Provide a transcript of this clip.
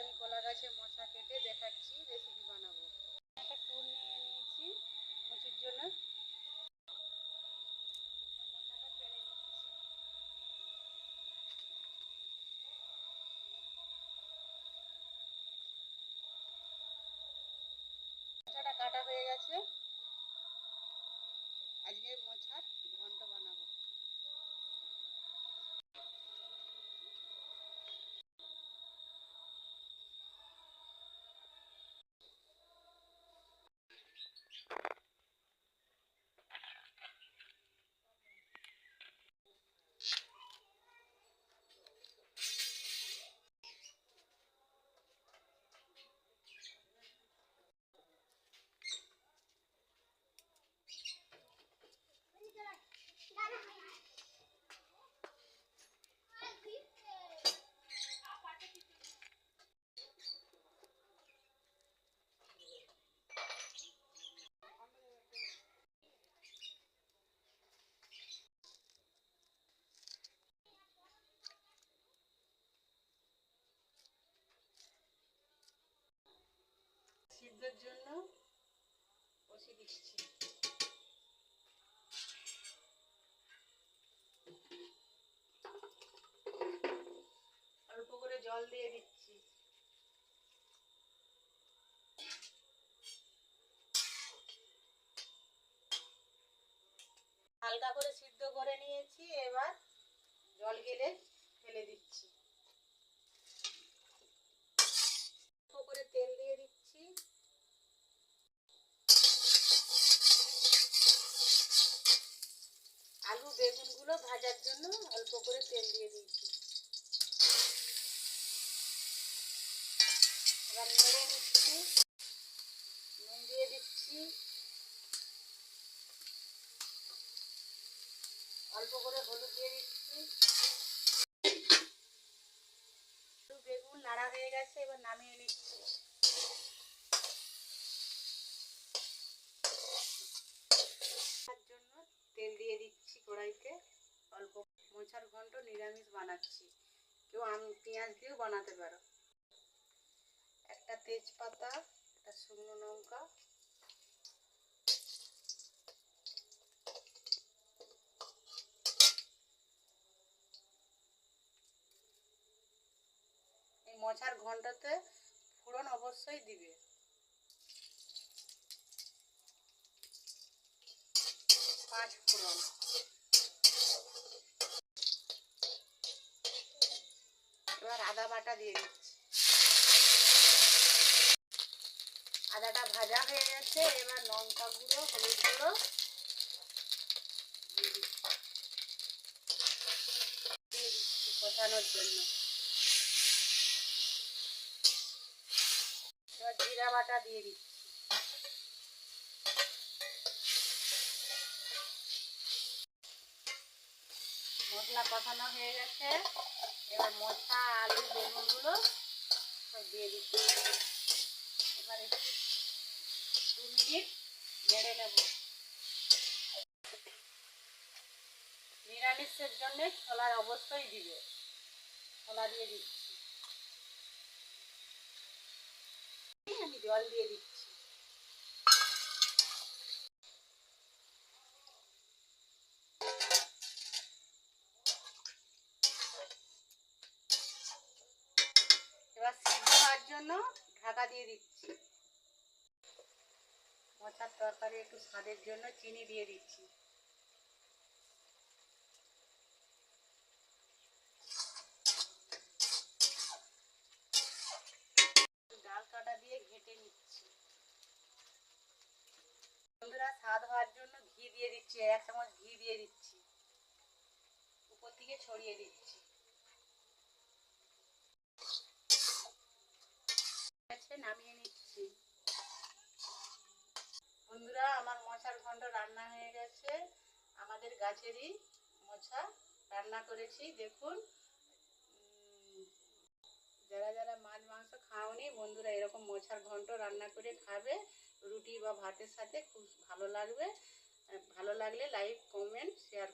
আমি কলা গাছে মশা কেটে দেখাচ্ছি রেসিপি বানাবো। একটা টুল নিয়ে নিয়েছি, মুচির জন্য। কাটা হয়ে গেছে। আজকে সিদ্ধর জন্য বসিয়ে দিচ্ছি। অল্প করে জল দিয়ে দিচ্ছি। হালকা করে সিদ্ধ করে নিয়েছি, এবার জল গেলে ফেলে দিচ্ছি। ভাজার জন্য অল্প করে তেল দিয়ে দিচ্ছি এবার নেড়ে নিচ্ছি। নুন দিয়ে দিচ্ছি। অল্প করে হলুদ দিয়ে দিচ্ছি। বেগুন নাড়া হয়ে গেছে, এবার নামিয়ে নিচ্ছি তার জন্য তেল দিয়ে দিচ্ছি কড়াইতে অল্প মোচার ঘন্ট নিরামিষ বানাচ্ছি। কেউ আম, পেঁয়াজ দিয়েও বানাতে পারো। একটা তেজপাতা, একটা শুকনো লঙ্কা। এই মোচার ঘন্টাতে ফোড়ন অবশ্যই দিবে। পাঁচ ফোড়ন। আদা বাটা দিয়ে দিচ্ছি। আদাটা ভাজা হয়ে গেছে, এবার লঙ্কা গুঁড়ো, হলুদ গুঁড়ো। কষানোর জন্য। এবার জিরা বাটা দিয়ে দিচ্ছি। মশলা কষানো হয়ে গেছে। এবার মোচা আলু, বেগুনগুলো সব দিয়ে দিচ্ছি। এবার একটু দু মিনিট নেড়ে নেব। নিরামিষের জন্য ছোলা অবশ্যই দিবে। ছোলা দিয়ে দিচ্ছি। আমি জল দিয়ে দিচ্ছি। জন্য ঢাকা দিয়ে দিচ্ছি। মোচার তরকারি একটু স্বাদের জন্য চিনি দিয়ে দিচ্ছি। ডাল কাটা দিয়ে ঘেটে নিচ্ছি। বন্ধুরা, স্বাদ হওয়ার জন্য ঘি দিয়ে দিচ্ছি এক চামচ ঘি দিয়ে দিচ্ছি। উপর থেকে ছড়িয়ে দিচ্ছি আছে নামিয়ে নিচ্ছি বন্ধুরা আমার মোচার ঘন্ট রান্না হয়ে গেছে আমাদের গাছেরই মোছা রান্না করেছি, দেখুন। যারা যারা মাছ, মাংস খাওনি, বন্ধুরা এরকম মোছার ঘন্ট রান্না করে খাবে। রুটি বা ভাতের সাথে খুব ভালো লাগবে। ভালো লাগলে লাইক, কমেন্ট, শেয়ার